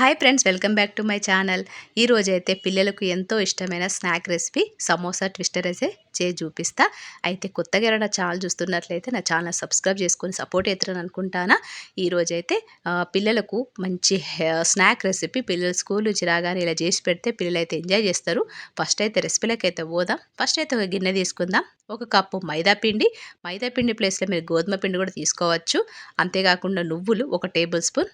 Hi friends welcome back to my channel. ఈ అయితే పిల్లలకు ఎంతో ఇష్టమైన స్నాక్ రెసిపీ సమోసా ట్విస్టర్ అయితే చేసి చూపిస్తా. అయితే కొత్తగా ఎవరైనా ఛానల్ చూస్తున్నట్లయితే నా ఛానల్ సబ్స్క్రైబ్ చేసుకొని సపోర్ట్ అవుతారని అనుకుంటానా. ఈ రోజైతే పిల్లలకు మంచి స్నాక్ రెసిపీ పిల్లలు స్కూల్ నుంచి రాగానే ఇలా చేసి పెడితే పిల్లలు అయితే ఎంజాయ్ చేస్తారు. ఫస్ట్ అయితే రెసిపీలకు అయితే పోదాం. ఫస్ట్ అయితే ఒక గిన్నె తీసుకుందాం. ఒక కప్పు మైదా పిండి. మైదా పిండి ప్లేస్లో మీరు గోధుమ పిండి కూడా తీసుకోవచ్చు. అంతేకాకుండా నువ్వులు ఒక టేబుల్ స్పూన్.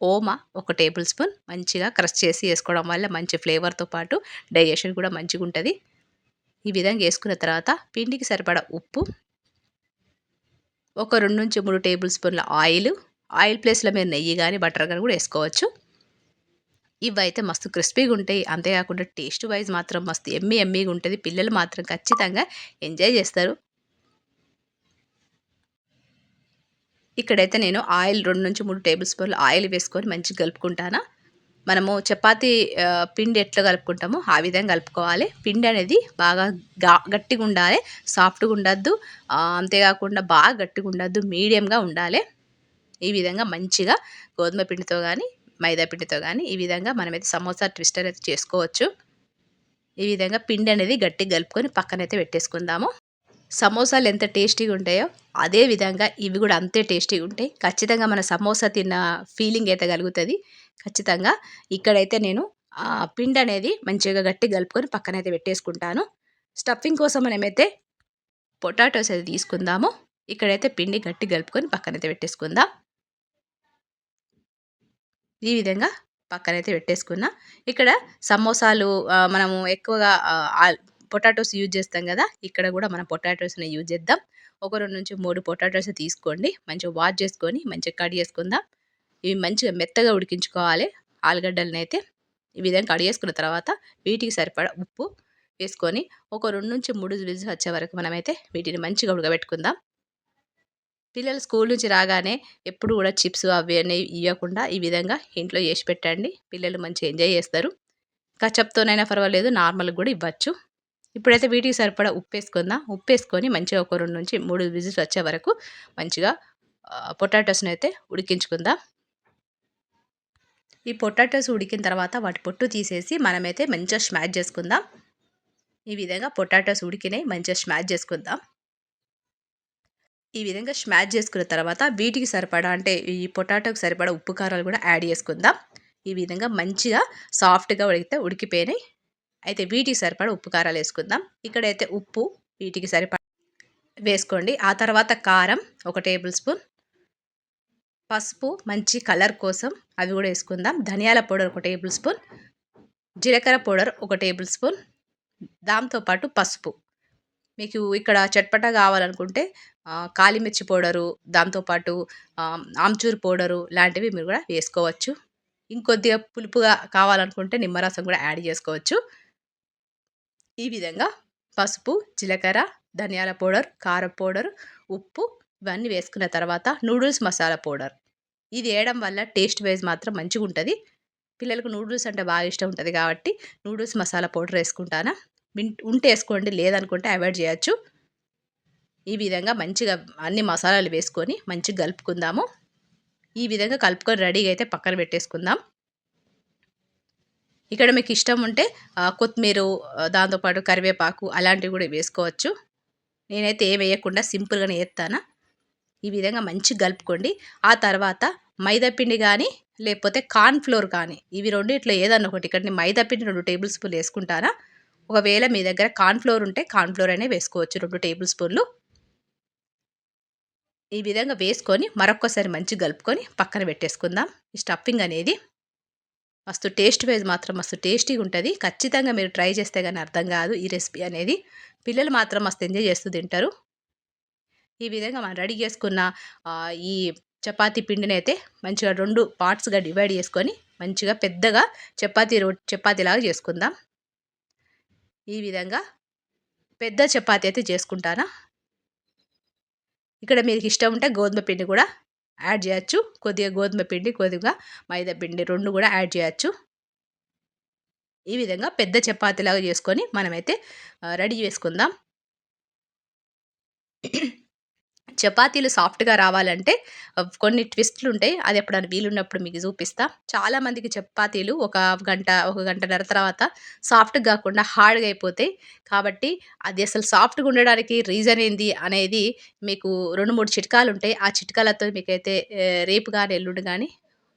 ఓమా ఒక టేబుల్ స్పూన్ మంచిగా క్రష్ చేసి వేసుకోవడం వల్ల మంచి ఫ్లేవర్తో పాటు డైజెషన్ కూడా మంచిగా ఉంటుంది. ఈ విధంగా వేసుకున్న తర్వాత పిండికి సరిపడా ఉప్పు ఒక రెండు నుంచి మూడు టేబుల్ స్పూన్ల ఆయిల్ ఆయిల్ ప్లేస్లో మీరు నెయ్యి కానీ బటర్ కానీ కూడా వేసుకోవచ్చు. ఇవి అయితే మస్తు క్రిస్పీగా ఉంటాయి. అంతేకాకుండా టేస్ట్ వైజ్ మాత్రం మస్తు ఎమ్మి ఎమ్మిగా ఉంటుంది. పిల్లలు మాత్రం ఖచ్చితంగా ఎంజాయ్ చేస్తారు. ఇక్కడైతే నేను ఆయిల్ రెండు నుంచి మూడు టేబుల్ స్పూన్లు ఆయిల్ వేసుకొని మంచిగా కలుపుకుంటాను. మనము చపాతీ పిండి ఎట్లా కలుపుకుంటామో ఆ విధంగా కలుపుకోవాలి. పిండి అనేది బాగా గట్టిగా ఉండాలి సాఫ్ట్గా ఉండద్దు అంతేకాకుండా బాగా గట్టిగా ఉండద్దు మీడియంగా ఉండాలి. ఈ విధంగా మంచిగా గోధుమ పిండితో కానీ మైదా పిండితో కానీ ఈ విధంగా మనమైతే సమోసా ట్విస్టర్ అయితే చేసుకోవచ్చు. ఈ విధంగా పిండి అనేది గట్టిగా కలుపుకొని పక్కనైతే పెట్టేసుకుందాము. సమోసాలు ఎంత టేస్టీగా ఉంటాయో అదే విధంగా ఇవి కూడా అంతే టేస్టీగా ఉంటాయి. ఖచ్చితంగా మన సమోసా తిన్న ఫీలింగ్ అయితే కలుగుతుంది. ఖచ్చితంగా ఇక్కడైతే నేను పిండి అనేది మంచిగా గట్టి కలుపుకొని పక్కనైతే పెట్టేసుకుంటాను. స్టఫింగ్ కోసం మనమైతే పొటాటోస్ అయితే తీసుకుందాము. ఇక్కడైతే పిండి గట్టి కలుపుకొని పక్కనైతే పెట్టేసుకుందాం. ఈ విధంగా పక్కనైతే పెట్టేసుకున్నా. ఇక్కడ సమోసాలు మనము ఎక్కువగా పొటాటోస్ యూజ్ చేస్తాం కదా ఇక్కడ కూడా మనం పొటాటోస్ని యూజ్ చేద్దాం. ఒక రెండు నుంచి మూడు పొటాటోస్ తీసుకోండి. మంచిగా వాష్ చేసుకొని మంచిగా కట్ చేసుకుందాం. ఇవి మంచిగా మెత్తగా ఉడికించుకోవాలి. ఆలుగడ్డలని అయితే ఈ విధంగా కట్ చేసుకున్న తర్వాత వీటికి సరిపడా ఉప్పు వేసుకొని ఒక రెండు నుంచి మూడు విజిల్స్ వచ్చే వరకు మనమైతే వీటిని మంచిగా ఉడకబెట్టుకుందాం. పిల్లలు స్కూల్ నుంచి రాగానే ఎప్పుడు కూడా చిప్స్ అవి అనేవి ఇవ్వకుండా ఈ విధంగా ఇంట్లో చేసి పెట్టండి. పిల్లలు మంచిగా ఎంజాయ్ చేస్తారు. కచప్తోనైనా పర్వాలేదు నార్మల్గా కూడా ఇవ్వచ్చు. ఇప్పుడైతే వీటికి సరిపడా ఉప్పు వేసుకుందాం. ఉప్పు వేసుకొని మంచిగా ఒక రెండు నుంచి మూడు విజిల్స్ వచ్చే వరకు మంచిగా పొటాటోస్ని అయితే ఉడికించుకుందాం. ఈ పొటాటోస్ ఉడికిన తర్వాత వాటి పొట్టు తీసేసి మనమైతే మంచిగా స్మాష్ చేసుకుందాం. ఈ విధంగా పొటాటోస్ ఉడికినాయి మంచిగా స్మాష్ చేసుకుందాం. ఈ విధంగా స్మాష్ చేసుకున్న తర్వాత వీటికి సరిపడా అంటే ఈ పొటాటోకి సరిపడా ఉప్పు కారాలు కూడా యాడ్ చేసుకుందాం. ఈ విధంగా మంచిగా సాఫ్ట్గా ఉడికితే ఉడికిపోయినాయి. అయితే వీటికి సరిపడ ఉప్పు కారాలు వేసుకుందాం. ఇక్కడైతే ఉప్పు వీటికి సరిపడ వేసుకోండి. ఆ తర్వాత కారం ఒక టేబుల్ స్పూన్. పసుపు మంచి కలర్ కోసం అవి కూడా వేసుకుందాం. ధనియాల పౌడర్ ఒక టేబుల్ స్పూన్. జీలకర్ర పౌడర్ ఒక టేబుల్ స్పూన్. దాంతోపాటు పసుపు. మీకు ఇక్కడ చట్పటా కావాలనుకుంటే కాలిమిర్చి పౌడరు దాంతోపాటు ఆమ్చూర్ పౌడరు లాంటివి మీరు కూడా వేసుకోవచ్చు. ఇంకొద్దిగా పులుపుగా కావాలనుకుంటే నిమ్మరసం కూడా యాడ్ చేసుకోవచ్చు. ఈ విధంగా పసుపు జీలకర్ర ధనియాల పౌడర్ కారం పౌడర్ ఉప్పు ఇవన్నీ వేసుకున్న తర్వాత నూడిల్స్ మసాలా పౌడర్. ఇది వేయడం వల్ల టేస్ట్ వైజ్ మాత్రం మంచిగా ఉంటుంది. పిల్లలకు నూడిల్స్ అంటే బాగా ఇష్టం ఉంటుంది కాబట్టి నూడిల్స్ మసాలా పౌడర్ వేసుకుంటానా? ఉంటే వేసుకోండి లేదనుకుంటే అవాయిడ్ చేయొచ్చు. ఈ విధంగా మంచిగా అన్ని మసాలాలు వేసుకొని మంచిగా కలుపుకుందాము. ఈ విధంగా కలుపుకొని రెడీగా అయితే పక్కన పెట్టేసుకుందాం. ఇక్కడ మీకు ఇష్టం ఉంటే కొత్తిమీర దాంతోపాటు కరివేపాకు అలాంటివి కూడా వేసుకోవచ్చు. నేనైతే ఏం వేయకుండా సింపుల్గానే వేస్తాను ఈ విధంగా మంచిగా కలుపుకోండి. ఆ తర్వాత మైదాపిండి కానీ లేకపోతే కార్న్ఫ్లోర్ కానీ ఇవి రెండు ఇట్లా ఏదన్నా ఒకటి. ఇక్కడ నేను రెండు టేబుల్ స్పూన్లు వేసుకుంటానా? ఒకవేళ మీ దగ్గర కార్న్ఫ్లోర్ ఉంటే కార్న్ఫ్లోర్ అనే వేసుకోవచ్చు రెండు టేబుల్ స్పూన్లు. ఈ విధంగా వేసుకొని మరొక్కసారి మంచి కలుపుకొని పక్కన పెట్టేసుకుందాం. ఈ స్టఫింగ్ అనేది మస్తు టేస్ట్ వైజ్ మాత్రం మస్తు టేస్టీగా ఉంటుంది. ఖచ్చితంగా మీరు ట్రై చేస్తే కానీ అర్థం కాదు ఈ రెసిపీ అనేది. పిల్లలు మాత్రం మస్తు ఎంజాయ్ చేస్తూ తింటారు. ఈ విధంగా మనం రెడీ చేసుకున్న ఈ చపాతీ పిండిని అయితే మంచిగా రెండు పార్ట్స్గా డివైడ్ చేసుకొని మంచిగా పెద్దగా చపాతీ రో చపాతీలాగా చేసుకుందాం. ఈ విధంగా పెద్ద చపాతీ అయితే చేసుకుంటానా? ఇక్కడ మీకు ఇష్టం ఉంటే గోధుమ పిండి కూడా యాడ్ చేయొచ్చు. కొద్దిగా గోధుమ పిండి కొద్దిగా మైదా పిండి రెండు కూడా యాడ్ చేయొచ్చు. ఈ విధంగా పెద్ద చపాతీలాగా చేసుకొని మనమైతే రెడీ చేసుకుందాం. చపాతీలు సాఫ్ట్‌గా రావాలంటే కొన్ని ట్విస్ట్‌లు ఉంటాయి. అది ఎప్పుడైనా వీలున్నప్పుడు మీకు చూపిస్తా. చాలా మందికి చపాతీలు ఒక గంట, ఒక గంటన్నర తర్వాత సాఫ్ట్‌గా కాకుండా హార్డ్‌గా అయిపోతాయి. కాబట్టి అది అసలు సాఫ్ట్‌గా ఉండడానికి రీజన్ ఏంది అనేది మీకు రెండు మూడు చిట్కాలు ఉంటాయి ఆ చిట్కాలతో మీకైతే రేపు కానీ ఎల్లుండి కానీ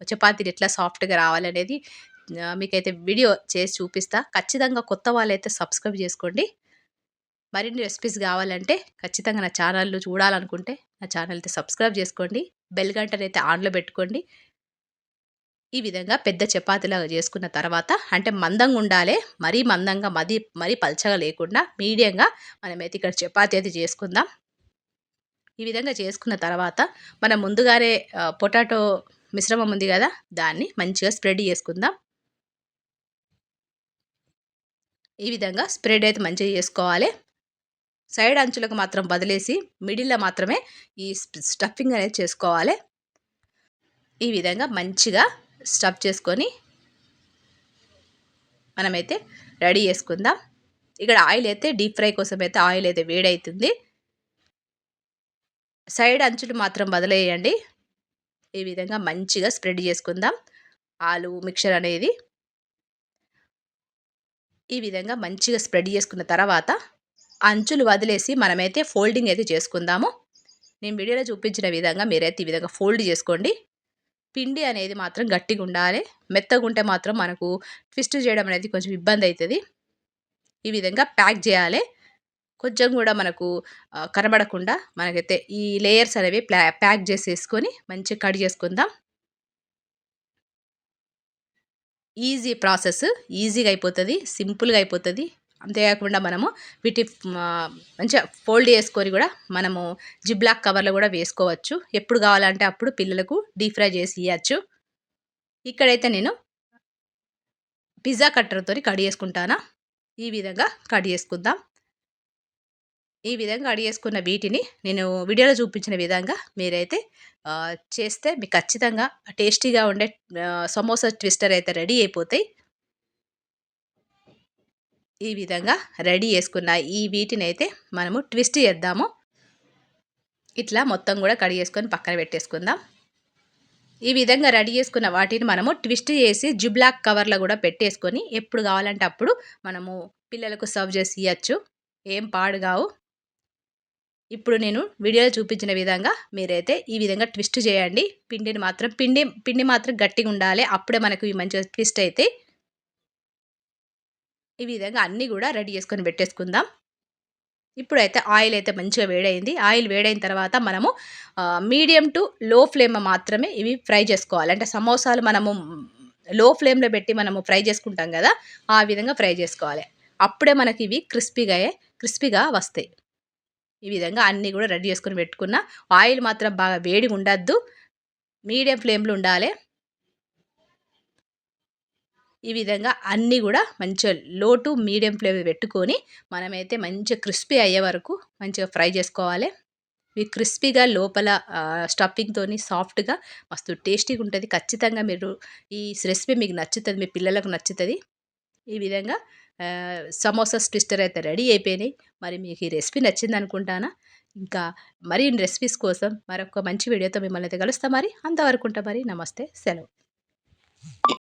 చపాతీలు ఎట్లా సాఫ్ట్‌గా రావాలనేది మీకైతే వీడియో చేసి చూపిస్తా. ఖచ్చితంగా కొత్త వాళ్ళైతే సబ్స్క్రైబ్ చేసుకోండి. మరిన్ని రెసిపీస్ కావాలంటే ఖచ్చితంగా నా ఛానల్‌ను చూడాలనుకుంటే నా ఛానల్‌ని సబ్స్క్రైబ్ చేసుకోండి. బెల్ గంటనైతే ఆన్‌లో పెట్టుకోండి. ఈ విధంగా పెద్ద చపాతీలాగా చేసుకున్న తర్వాత అంటే మందంగా ఉండాలే. మరీ మందంగా మది మరీ పల్చగా లేకుండా మీడియంగా మనమైతే ఇక్కడ చపాతీ అయితే చేసుకుందాం. ఈ విధంగా చేసుకున్న తర్వాత మనం ముందుగానే పొటాటో మిశ్రమం ఉంది కదా దాన్ని మంచిగా స్ప్రెడ్ చేసుకుందాం. ఈ విధంగా స్ప్రెడ్ అయితే మంచిగా చేసుకోవాలి. సైడ్ అంచులకు మాత్రం వదిలేసి మిడిల్‌లో మాత్రమే ఈ స్టఫింగ్ అనేది చేసుకోవాలి. ఈ విధంగా మంచిగా స్టఫ్ చేసుకొని మనమైతే రెడీ చేసుకుందాం. ఇక్కడ ఆయిల్ అయితే డీప్ ఫ్రై కోసం అయితే ఆయిల్ అయితే వేడవుతుంది సైడ్ అంచులు మాత్రం వదిలేయండి. ఈ విధంగా మంచిగా స్ప్రెడ్ చేసుకుందాం. ఆలు మిక్చర్ అనేది. ఈ విధంగా మంచిగా స్ప్రెడ్ చేసుకున్న తర్వాత అంచులు వదిలేసి మనమైతే ఫోల్డింగ్ అయితే చేసుకుందాము. నేను వీడియోలో చూపించిన విధంగా మీరైతే ఈ విధంగా ఫోల్డ్ చేసుకోండి. పిండి అనేది మాత్రం గట్టిగా ఉండాలి. మెత్తగా ఉంటే మాత్రం మనకు ట్విస్ట్ చేయడం అనేది కొంచెం ఇబ్బంది అవుతుంది ఈ విధంగా ప్యాక్ చేయాలి. కొంచెం కూడా మనకు కనబడకుండా మనకైతే ఈ లేయర్స్ అనేవి ప్లా ప్యాక్ చేసేసుకొని మంచిగా కట్ చేసుకుందాం. Easy process. ఈజీగా అయిపోతుంది సింపుల్‌గా అయిపోతుంది అంతేకాకుండా మనము వీటి మంచిగా ఫోల్డ్ చేసుకొని కూడా మనము జిబ్లాక్ కవర్‌లో కూడా వేసుకోవచ్చు. ఎప్పుడు కావాలంటే అప్పుడు పిల్లలకు డీప్ ఫ్రై చేసి ఇవ్వచ్చు ఇక్కడైతే నేను పిజ్జా కట్టర్‌తోని కట్ చేసుకుంటానా. ఈ విధంగా కట్ చేసుకుందాం. ఈ విధంగా కట్ చేసుకున్న వీటిని నేను వీడియోలో చూపించిన విధంగా మీరైతే చేస్తే మీకు ఖచ్చితంగా టేస్టీగా ఉండే సమోసా ట్విస్టర్ అయితే రెడీ అయిపోతాయి. ఈ విధంగా రెడీ చేసుకున్న ఈ వీటినైతే మనము ట్విస్ట్ చేద్దాము. ఇట్లా మొత్తం కూడా కడిగేసుకొని చేసుకొని పక్కన పెట్టేసుకుందాం. ఈ విధంగా రెడీ చేసుకున్న వాటిని మనము ట్విస్ట్ చేసి జుబ్లాక్ కవర్‌లో కూడా పెట్టేసుకొని ఎప్పుడు కావాలంటే అప్పుడు మనము పిల్లలకు సర్వ్ చేసి ఇవ్వచ్చు ఏం పాడు కావు. ఇప్పుడు నేను వీడియోలో చూపించిన విధంగా మీరైతే ఈ విధంగా ట్విస్ట్ చేయండి. పిండిని మాత్రం పిండి పిండి మాత్రం గట్టిగా ఉండాలి. అప్పుడే మనకు ఈ మంచిగా ట్విస్ట్ అయితే ఈ విధంగా అన్నీ కూడా రెడీ చేసుకొని పెట్టేసుకుందాం. ఇప్పుడైతే ఆయిల్ అయితే మంచిగా వేడైంది. ఆయిల్ వేడైన తర్వాత మనము మీడియం టు లో ఫ్లేమ్ మాత్రమే ఇవి ఫ్రై చేసుకోవాలి. అంటే సమోసాలు మనము లో ఫ్లేమ్‌లో పెట్టి మనము ఫ్రై చేసుకుంటాం కదా! ఆ విధంగా ఫ్రై చేసుకోవాలి. అప్పుడే మనకి ఇవి క్రిస్పీగా క్రిస్పీగా వస్తాయి. ఈ విధంగా అన్నీ కూడా రెడీ చేసుకొని పెట్టుకున్న. ఆయిల్ మాత్రం బాగా వేడిగా ఉండద్దు. మీడియం ఫ్లేమ్‌లో ఉండాలి. ఈ విధంగా అన్నీ కూడా మంచిగా లో టు మీడియం ఫ్లేమ్ పెట్టుకొని మనమైతే మంచిగా క్రిస్పీ అయ్యే వరకు మంచిగా ఫ్రై చేసుకోవాలి. ఇవి క్రిస్పీగా లోపల ఆహ్, స్టఫింగ్‌తోని సాఫ్ట్‌గా మస్తు టేస్టీగా ఉంటుంది ఖచ్చితంగా మీరు ఈ రెసిపీ మీకు నచ్చుతుంది మీ పిల్లలకు నచ్చుతుంది ఈ విధంగా సమోసా సమోసాస్ ట్విస్టర్ అయితే రెడీ అయిపోయినాయి. మరి మీకు ఈ రెసిపీ నచ్చింది అనుకుంటానా ఇంకా మరి రెసిపీస్ కోసం మరొక మంచి వీడియోతో మిమ్మల్ని అయితే కలుస్తాం మరి. అంతవరకు ఉంటా మరి. నమస్తే. సెలవు.